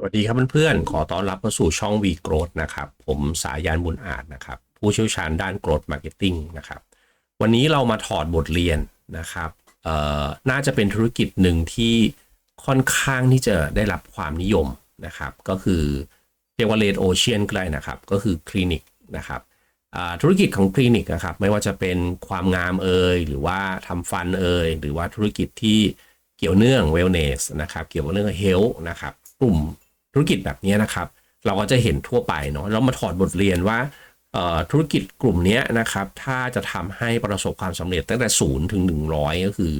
สวัสดีครับเพื่อนๆ ขอต้อนรับเข้าสู่ช่อง V Growth นะครับ ผมสายานบุญอาจนะครับ ผู้เชี่ยวชาญด้าน Growth Marketing นะครับ วันนี้เรามาถอดบทเรียนนะครับเอ่อน่าจะเป็นธุรกิจหนึ่งที่ค่อนข้างที่จะได้รับความนิยมนะครับ ก็คือเรียกว่า Red Ocean ก็ได้นะครับ ก็คือคลินิกนะครับธุรกิจของคลินิกนะครับ ไม่ว่าจะเป็นความงามเอ่ยหรือว่าทำฟันเอ่ยหรือว่าธุรกิจที่เกี่ยวเนื่อง wellness นะครับ เกี่ยวกับเรื่อง health นะครับ กลุ่ม ธุรกิจแบบนี้นะครับ เราก็จะเห็นทั่วไปเนาะเรามาถอดบทเรียนว่าธุรกิจกลุ่มนี้นะครับ ถ้าจะทำให้ประสบความสำเร็จตั้งแต่ศูนย์ถึง 100 ก็คือ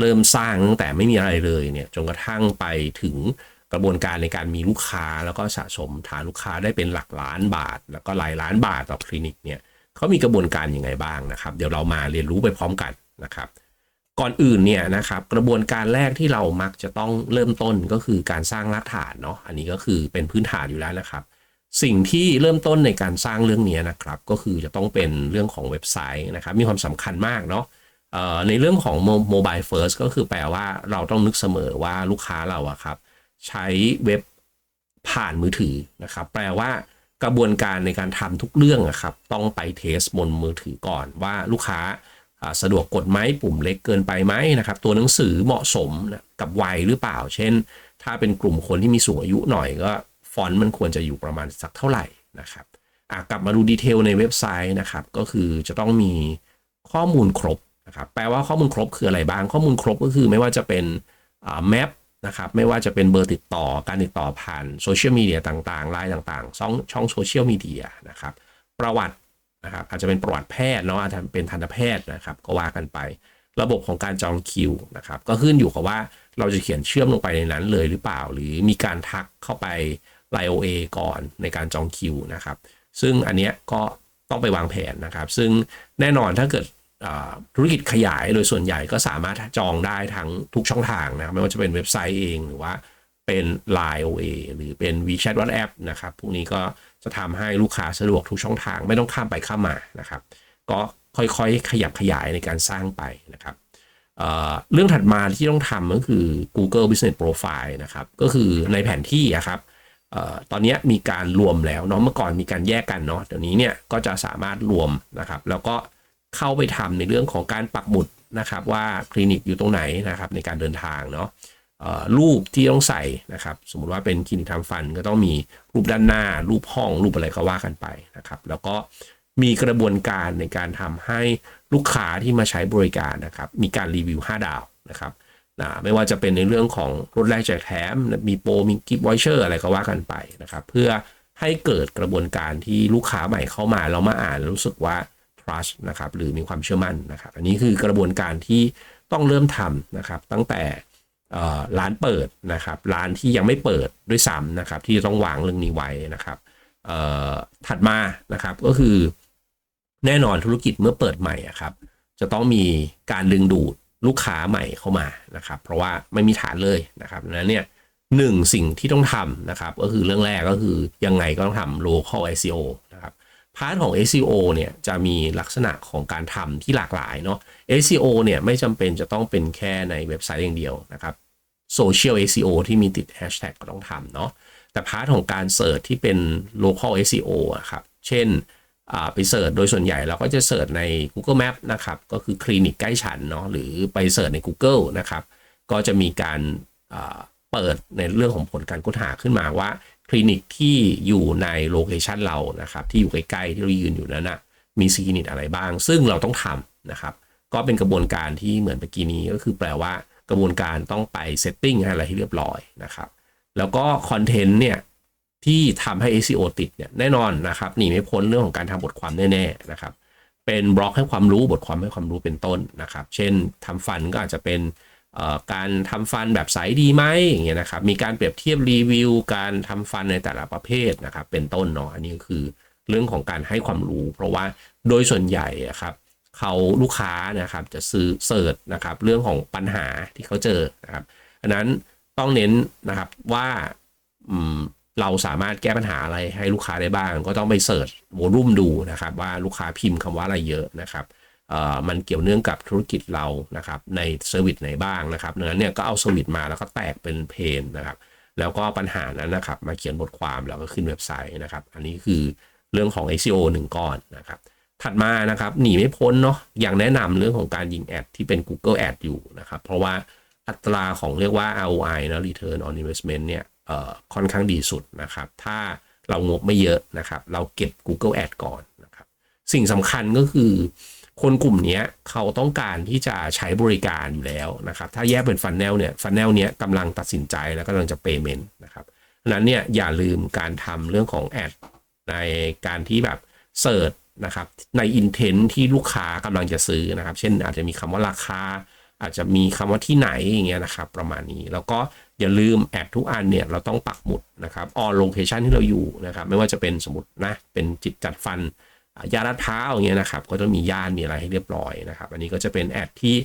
เริ่มสร้างตั้งแต่ไม่มีอะไรเลยเนี่ยจนกระทั่งไปถึงกระบวนการในการมีลูกค้าแล้วก็สะสมฐานลูกค้าได้เป็นหลักล้านบาท แล้วก็หลายล้านบาทต่อคลินิกเนี่ยเขามีกระบวนการยังไงบ้างนะครับ เดี๋ยวเรามาเรียนรู้ไปพร้อมกันนะครับ ก่อนอื่นเนี่ยนะครับกระบวนการแรกที่เรามักจะต้องเริ่มต้นก็คือการสร้างรากฐานเนาะอันนี้ก็คือเป็นพื้นฐานอยู่แล้วนะครับ สิ่งที่เริ่มต้นในการสร้างเรื่องนี้นะครับก็คือจะต้องเป็นเรื่องของเว็บไซต์นะครับมีความสำคัญมากเนาะในเรื่องของโมบายเฟิร์สก็คือแปลว่าเราต้องนึกเสมอว่าลูกค้าเราอะครับใช้เว็บผ่านมือถือนะครับ แปลว่ากระบวนการในการทำทุกเรื่องอะครับต้องไปเทสบนมือถือก่อนว่าลูกค้า สะดวกกดไหมปุ่มเล็กเกินไปไหมนะครับ ตัวหนังสือเหมาะสมนะกับวัยหรือเปล่า เช่น ถ้าเป็นกลุ่มคนที่มีสูงอายุหน่อยก็ฟอนต์มันควรจะอยู่ประมาณสักเท่าไหร่นะครับกลับมาดูดีเทลในเว็บไซต์นะครับ ก็คือจะต้องมีข้อมูลครบนะครับแปลว่าข้อมูลครบคืออะไรบ้าง ข้อมูลครบก็คือไม่ว่าจะเป็นแมปนะครับไม่ว่าจะเป็นเบอร์ติดต่อการติดต่อผ่านโซเชียลมีเดียต่างๆไลน์ต่างๆช่องช่องโซเชียลมีเดียนะครับประวัติ นะครับอาจจะเป็นประวัติแพทย์เนาะอาจจะเป็นทันตแพทย์นะครับ ก็ว่ากันไป ระบบของการจองคิวนะครับก็ขึ้นอยู่กับว่าเราจะเขียนเชื่อมลงไปในนั้นเลยหรือเปล่า หรือมีการทักเข้าไป Line OA ก่อนในการจองคิวนะครับ ซึ่งอันเนี้ยก็ต้องไปวางแผนนะครับ ซึ่งแน่นอนถ้าเกิดธุรกิจขยายโดยส่วนใหญ่ก็สามารถจองได้ทั้งทุกช่องทางนะครับไม่ว่าจะเป็นเว็บไซต์เองหรือว่าเป็น Line OA หรือเป็น WeChat WhatsApp นะครับ พวกนี้ก็ จะทำให้ลูกค้าสะดวกทุกช่องทาง ไม่ต้องข้ามไปข้ามมานะครับ ก็ค่อยๆ ขยับขยายในการสร้างไปนะครับเเรื่องถัดมาที่ต้องทำก็คือ Google Business Profile นะครับ ก็คือในแผนที่อะครับออตอนนี้มีการรวมแล้วเนาะเมื่อก่อนมีการแยกกันเนาะเดี๋ยวนี้เนี่ยก็จะสามารถรวมนะครับ แล้วก็เข้าไปทำในเรื่องของการปักหมุดนะครับ ว่าคลินิกอยู่ตรงไหนนะครับในการเดินทางเนาะ รูปที่ต้องใส่นะครับ สมมุติว่าเป็นคลินิกทำฟันก็ต้องมีรูปด้านหน้า รูปห้อง รูปอะไรก็ว่ากันไปนะครับ แล้วก็มีกระบวนการในการทำให้ลูกค้าที่มาใช้บริการนะครับ มีการรีวิว 5 ดาวนะครับนะไม่ว่าจะเป็นในเรื่องของลดแรกแจกแถม มีโปรมีกิฟต์วอเชอร์อะไรก็ว่ากันไปนะครับ เพื่อให้เกิดกระบวนการที่ลูกค้าใหม่เข้ามาแล้วมาอ่านรู้สึกว่า trust นะครับหรือมีความเชื่อมั่นนะครับ อันนี้คือกระบวนการที่ต้องเริ่มทำนะครับ ตั้งแต่ ร้านเปิดนะครับร้านที่ยังไม่เปิดด้วยซ้ำนะครับที่ต้องวางเรื่องนี้ไว้นะครับถัดมานะครับก็คือแน่นอนธุรกิจเมื่อเปิดใหม่ครับจะต้องมีการดึงดูดลูกค้าใหม่เข้ามานะครับเพราะว่าไม่มีฐานเลยนะครับนั้นเนี่ยหนึ่งสิ่งที่ต้องทำนะครับก็คือเรื่องแรกก็คือยังไงก็ต้องทำ local SEO พาร์ทของ SEO เนี่ยจะมีลักษณะของการทำที่หลากหลายเนาะ SEO เนี่ยไม่จำเป็นจะต้องเป็นแค่ในเว็บไซต์อย่างเดียวนะครับ Social SEO ที่มีติด Hashtag ก็ต้องทำเนาะแต่พาร์ทของการเสิร์ชที่เป็น local SEO อะครับ เช่นอ่าไปเสิร์ชโดยส่วนใหญ่เราก็จะเสิร์ชใน Google Map นะครับ ก็คือคลินิกใกล้ฉันเนาะหรือไปเสิร์ชใน Google นะครับ ก็จะมีการอ่าเปิดในเรื่องของผลการค้นหาขึ้นมาว่า คลินิกที่อยู่ในโลเคชันเรานะครับที่อยู่ใกล้ๆที่เรายืนอยู่นั้นนะมีคลินิกอะไรบ้าง ซึ่งเราต้องทำนะครับก็เป็นกระบวนการที่เหมือนเมื่อกี้นี้ก็คือแปลว่ากระบวนการต้องไปเซตติ้งอะไรให้เรียบร้อยนะครับแล้วก็คอนเทนต์เนี่ยที่ทำให้ SEO ติดเนี่ยแน่นอนนะครับหนีไม่พ้นเรื่องของการทำบทความแน่ๆนะครับเป็นบล็อกให้ความรู้บทความให้ความรู้เป็นต้นนะครับ เช่นทำฟันก็อาจจะเป็น การทำฟันแบบใสดีไหมอย่างเงี้ยนะครับ มีการเปรียบเทียบรีวิว การทำฟันในแต่ละประเภทนะครับ เป็นต้นเนาะอันนี้คือเรื่องของการให้ความรู้ เพราะว่าโดยส่วนใหญ่ครับเขาลูกค้านะครับจะซื้อเสิร์ชนะครับเรื่องของปัญหาที่เขาเจอนะครับอันนั้นต้องเน้นนะครับว่าเราสามารถแก้ปัญหาอะไรให้ลูกค้าได้บ้าง ก็ต้องไปเสิร์ชวอลุ่มดูนะครับ ว่าลูกค้าพิมพ์คำว่าอะไรเยอะนะครับ มันเกี่ยวเนื่องกับธุรกิจเรานะครับในเซอร์วิสไหนบ้างนะครับดังนั้นเนี่ยก็เอาเซอร์วิสมาแล้วก็แตกเป็นเพนนะครับแล้วก็ปัญหานั้นนะครับมาเขียนบทความแล้วก็ขึ้นเว็บไซต์นะครับ อันนี้คือเรื่องของ SEO หนึ่งก้อนนะครับถัดมานะครับหนีไม่พ้นเนาะอย่างแนะนำเรื่องของการยิงแอดที่เป็น Google Ad อยู่นะครับเพราะว่าอัตราของเรียกว่า ROI นะ Return on Investment เนี่ยเอ่อค่อนข้างดีสุดนะครับ ถ้าเรางบไม่เยอะนะครับ เราเก็บ Google Ad ก่อนนะครับ สิ่งสำคัญก็คือ คนกลุ่มนี้เขาต้องการที่จะใช้บริการอยู่แล้วนะครับ ถ้าแยกเป็นฟันแนลเนี่ยฟันแนลเนี้ยกำลังตัดสินใจแล้วกำลังจะ payment นะครับนั้นเนี่ยอย่าลืมการทำเรื่องของแอดในการที่แบบเสิร์ชนะครับใน intent ที่ลูกค้ากำลังจะซื้อนะครับ เช่นอาจจะมีคำว่าราคา อาจจะมีคำว่าที่ไหนอย่างเงี้ยนะครับ ประมาณนี้แล้วก็อย่าลืมแอดทุกอันเนี่ยเราต้องปักหมุดนะครับออโลเคชันที่เราอยู่นะครับ ไม่ว่าจะเป็นสมมตินะเป็นจิตจัดฟัน ยาลัดเท้าอย่างเงี้ยนะครับ ก็ต้องมีย่านมีอะไรให้เรียบร้อยนะครับ อันนี้ก็จะเป็นแอดที่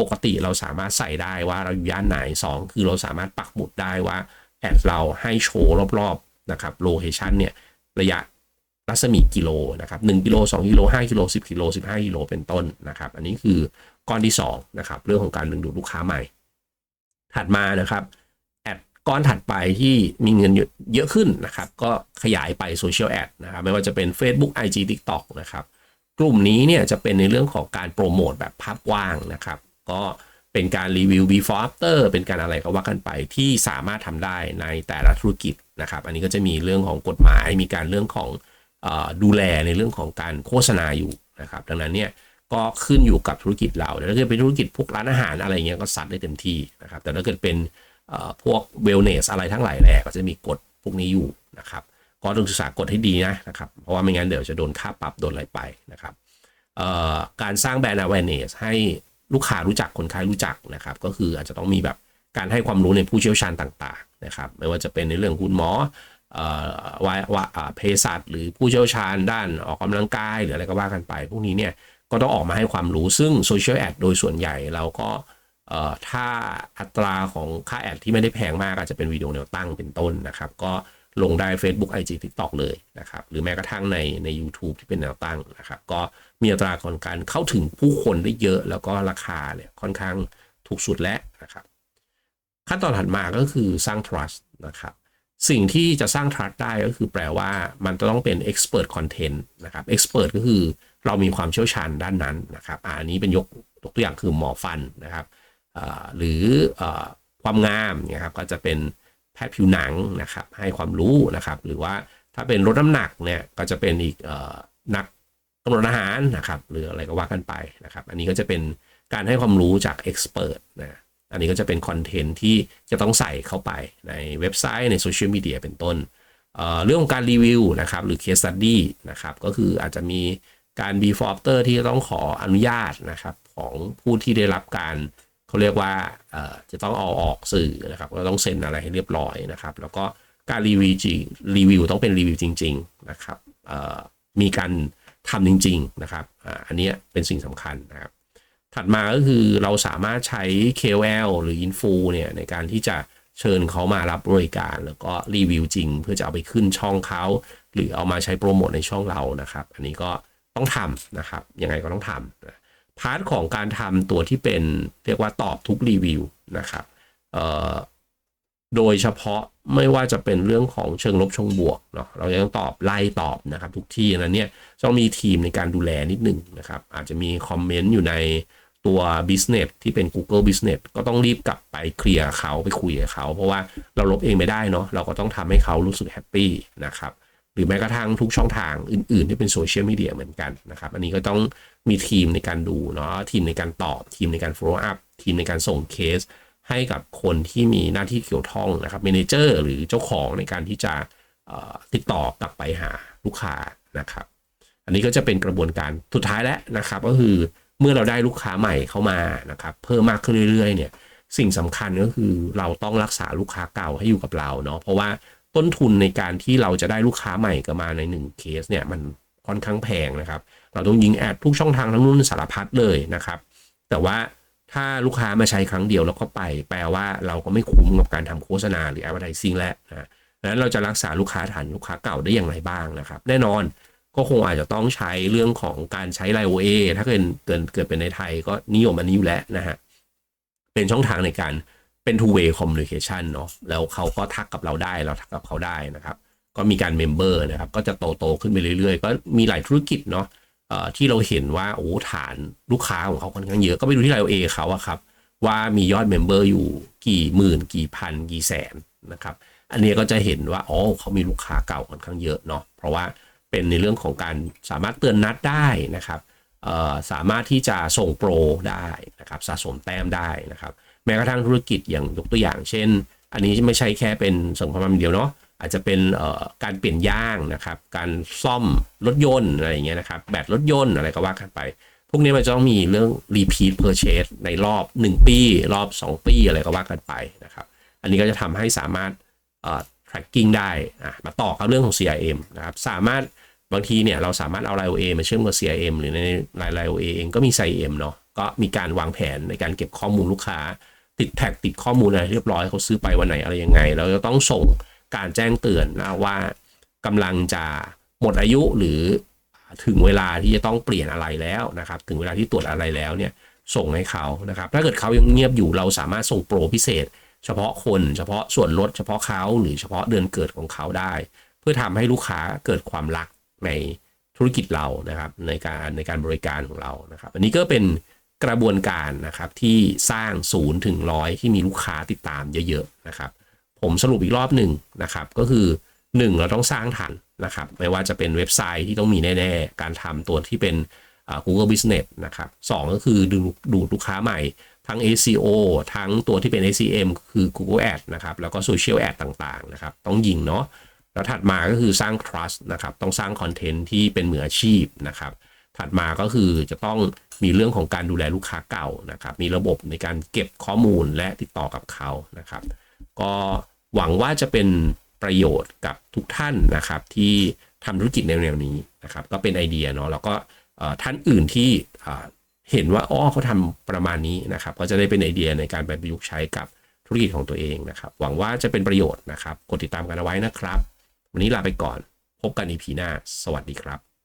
ปกติเราสามารถใส่ได้ว่าเราอยู่ย่านไหน 2 คือเราสามารถปักหมุดได้ว่าแอดเราให้โชว์รอบๆนะครับโลเคชันเนี่ยระยะรัศมีกิโลนะครับ1กิโล2กิโล5กิโล10กิโล15กิโลเป็นต้นนะครับ อันนี้คือก้อนที่2นะครับเรื่องของการดึงดูดลูกค้าใหม่ ถัดมานะครับ ก้อนถัดไปที่มีเงินเยอะขึ้นนะครับ ก็ขยายไปโซเชียลแอดนะครับ ไม่ว่าจะเป็น Facebook IG TikTok นะครับ กลุ่มนี้เนี่ยจะเป็นในเรื่องของการโปรโมทแบบภาพกว้างนะครับ ก็เป็นการรีวิว before after เป็นการอะไรก็ว่ากันไปที่สามารถทำได้ในแต่ละธุรกิจนะครับ อันนี้ก็จะมีเรื่องของกฎหมาย มีการเรื่องของอดูแลในเรื่องของการโฆษณาอยู่นะครับ ดังนั้นเนี่ยก็ขึ้นอยู่กับธุรกิจเรา ถ้าเกิดเป็นธุรกิจพวกร้านอาหารอะไรเงี้ยก็ซัดได้เต็มที่นะครับ แต่ถ้าเกิดเป็น พวกเวลเนสอะไรทั้งหลายแหล่ก็จะมีกฎพวกนี้อยู่นะครับก็ต้องศึกษากฎให้ดีนะนะครับ เพราะว่าไม่งั้นเดี๋ยวจะโดนค่าปรับโดนอะไรไปนะครับการสร้างแบรนด์ awareness ให้ลูกค้ารู้จักคนขายรู้จักนะครับ ก็คืออาจจะต้องมีแบบการให้ความรู้ในผู้เชี่ยวชาญต่างๆนะครับ ไม่ว่าจะเป็นในเรื่องคุณหมอวาวเภสัชหรือผู้เชี่ยวชาญด้านออกกำลังกายหรืออะไรก็ว่ากันไป พวกนี้เนี่ยก็ต้องออกมาให้ความรู้ซึ่งโซเชียลแอดโดยส่วนใหญ่เราก็ ถ้าอัตราของค่าแอดที่ไม่ได้แพงมากอาจจะเป็นวิดีโอแนวตั้งเป็นต้นนะครับ ก็ลงได้ Facebook IG TikTok เลยนะครับ หรือแม้กระทั่งในใน YouTube ที่เป็นแนวตั้งนะครับ ก็มีอัตราของการเข้าถึงผู้คนได้เยอะ แล้วก็ราคาเนี่ยค่อนข้างถูกสุดแล้วนะครับ ขั้นตอนถัดมาก็คือสร้าง trust นะครับ สิ่งที่จะสร้าง trust ได้ก็คือแปลว่ามันจะต้องเป็น expert content นะครับ expert ก็คือเรามีความเชี่ยวชาญด้านนั้นนะครับอันนี้เป็นยกตัวอย่างคือหมอฟันนะครับ หรือความงามนะครับก็จะเป็นแพทย์ผิวหนังนะครับให้ความรู้นะครับหรือว่าถ้าเป็นลดน้ำหนักเนี่ยก็จะเป็นอีกนักกำหนดอาหารนะครับหรืออะไรก็ว่ากันไปนะครับ อันนี้ก็จะเป็นการให้ความรู้จากเอ็กซ์เพรสนะอันนี้ก็จะเป็นคอนเทนต์ที่จะต้องใส่เข้าไปในเว็บไซต์ในโซเชียลมีเดียเป็นต้นเรื่องของการรีวิวนะครับหรือ case study นะครับก็คืออาจจะมีการ before after ที่ต้องขออนุญาตนะครับของผู้ที่ได้รับการ เขาเรียกว่าจะต้องเอาออกสื่อนะครับก็ต้องเซ็นอะไรให้เรียบร้อยนะครับ แล้วก็การรีวิวจริงรีวิวต้องเป็นรีวิวจริง ๆนะครับมีการทำจริง ๆ นะครับอันนี้เป็นสิ่งสำคัญนะครับ ถัดมาก็คือเราสามารถใช้ KOL หรือ Info เนี่ยในการที่จะเชิญเขามารับบริการ แล้วก็รีวิวจริง เพื่อจะเอาไปขึ้นช่องเขาหรือเอามาใช้โปรโมทในช่องเรานะครับ อันนี้ก็ต้องทำนะครับยังไงก็ต้องทำ พาร์ทของการทำตัวที่เป็นเรียกว่าตอบทุกรีวิวนะครับโดยเฉพาะไม่ว่าจะเป็นเรื่องของเชิงลบชงบวกเนาะเราจะต้องตอบไล่ตอบนะครับ ทุกที่นั้นเนี่ยต้องมีทีมในการดูแลนิดนึงนะครับ อาจจะมีคอมเมนต์อยู่ในตัว business ที่เป็น Google Business ก็ต้องรีบกลับไปเคลียร์เขาไปคุยกับเขา เพราะว่าเราลบเองไม่ได้เนาะเราก็ต้องทำให้เขารู้สึกแฮปปี้นะครับ หรือแม้กระทั่งทุกช่องทางอื่นๆ ที่เป็นโซเชียลมีเดียเหมือนกันนะครับ อันนี้ก็ต้องมีทีมในการดูเนาะทีมในการตอบ ทีมในการ follow up ทีมในการส่งเคส ให้กับคนที่มีหน้าที่เกี่ยวข้องนะครับเมนเจอร์หรือเจ้าของในการที่จะติดต่อกลับไปหาลูกค้านะครับ อันนี้ก็จะเป็นกระบวนการสุดท้ายแล้วนะครับ ก็คือเมื่อเราได้ลูกค้าใหม่เข้ามานะครับ เพิ่มมากขึ้นเรื่อยๆเนี่ยสิ่งสำคัญก็คือเราต้องรักษาลูกค้าเก่าให้อยู่กับเราเนาะเพราะว่า ต้นทุนในการที่เราจะได้ลูกค้าใหม่กมาในหนึ่งเคสเนี่ยมันค่อนข้างแพงนะครับ เราต้องยิงแอดทุกช่องทางทั้งนู้นสารพัดเลยนะครับ แต่ว่าถ้าลูกค้ามาใช้ครั้งเดียวแล้วก็ไป แปลว่าเราก็ไม่คุ้มกับการทำโฆษณาหรือ advertising แล้วนะดังนั้นเราจะรักษาลูกค้าฐานลูกค้าเก่าได้อย่างไรบ้างนะครับ แน่นอนก็คงอาจจะต้องใช้เรื่องของการใช้ไลโอเอถ้าเกิดเกิดเกิดเป็นในไทยก็นิยมอันนี้อยู่แล้วนะฮะเป็นช่องทางในการ เป็น two way communication เนาะแล้วเขาก็ทักกับเราได้เราทักกับเขาได้นะครับ ก็มีการเมมเบอร์นะครับ ก็จะโตโตๆขึ้นไปเรื่อยๆ ก็มีหลายธุรกิจเนาะที่เราเห็นว่าโอ้ฐานลูกค้าของเขาค่อนข้างเยอะก็ไปดูที่ไลโอเอเขาอะครับว่ามียอดเมมเบอร์อยู่กี่หมื่น กี่พัน กี่แสนนะครับ อันนี้ก็จะเห็นว่าอ๋อเขามีลูกค้าเก่าค่อนข้างเยอะเนาะเพราะว่าเป็นในเรื่องของการสามารถเตือนนัดได้นะครับสามารถที่จะส่งโปรได้นะครับสะสมแต้มได้นะครับ แม้กระทั่งธุรกิจอย่างยกตัวอย่างเช่น อันนี้ไม่ใช่แค่เป็นสริมความงามอย่างเดียวเนาะอาจจะเป็นการเปลี่ยนย่างนะครับ การซ่อมรถยนต์อะไรอย่างเงี้ยนะครับ แบตรถยนต์อะไรก็ว่ากันไป พวกนี้มันจะต้องมีเรื่อง repeat purchase ในรอบ 1 ปี รอบ 2 ปีอะไรก็ว่ากันไปนะครับ อันนี้ก็จะทำให้สามารถ tracking ได้มาต่อกับเรื่องของ CRM นะครับ สามารถบางทีเนี่ยเราสามารถเอา LIOA มาเชื่อมกับ CRM หรือใน LIOA เองก็มี CRM เนาะ ก็มีการวางแผนในการเก็บข้อมูลลูกค้า ติดแท็กติดข้อมูลอะไรเรียบร้อยเขาซื้อไปวันไหนอะไรยังไงเราจะต้องส่งการแจ้งเตือนนะว่ากำลังจะหมดอายุหรือถึงเวลาที่จะต้องเปลี่ยนอะไรแล้วนะครับ ถึงเวลาที่ตรวจอะไรแล้วเนี่ยส่งให้เขานะครับ ถ้าเกิดเขายังเงียบอยู่เราสามารถส่งโปรพิเศษ เฉพาะคนเฉพาะส่วนลดเฉพาะเขาหรือเฉพาะเดือนเกิดของเขาได้ เพื่อทำให้ลูกค้าเกิดความรักในธุรกิจเรานะครับในการในการบริการของเรานะครับ อันนี้ก็เป็น กระบวนการนะครับที่สร้างศูนย์ถึงร้อยที่มีลูกค้าติดตามเยอะๆนะครับ ผมสรุปอีกรอบหนึ่งนะครับก็คือ 1 เราต้องสร้างทันนะครับไม่ว่าจะเป็นเว็บไซต์ที่ต้องมีแน่ๆ การทำตัวที่เป็นอ่า Google Business นะครับสองก็คือดึงดูดลูกค้าใหม่ ทั้ง SEO ทั้งตัวที่เป็น SEM คือ Google Ad นะครับแล้วก็ Social Ad ต่างๆนะครับต้องยิงเนาะแล้วถัดมาก็คือสร้าง trust นะครับต้องสร้างคอนเทนต์ที่เป็นมืออาชีพนะครับ ถัดมาก็คือจะต้องมีเรื่องของการดูแลลูกค้าเก่านะครับ มีระบบในการเก็บข้อมูลและติดต่อกับเขานะครับ ก็หวังว่าจะเป็นประโยชน์กับทุกท่านนะครับ ที่ทำธุรกิจแนวๆนี้นะครับ ก็เป็นไอเดียเนาะแล้วก็ท่านอื่นที่เห็นว่าอ๋อเขาทำประมาณนี้นะครับ ก็จะได้เป็นไอเดียในการไปประยุกต์ใช้กับธุรกิจของตัวเองนะครับ หวังว่าจะเป็นประโยชน์นะครับ กดติดตามกันเอาไว้นะครับ วันนี้ลาไปก่อน พบกันอีพีหน้า สวัสดีครับ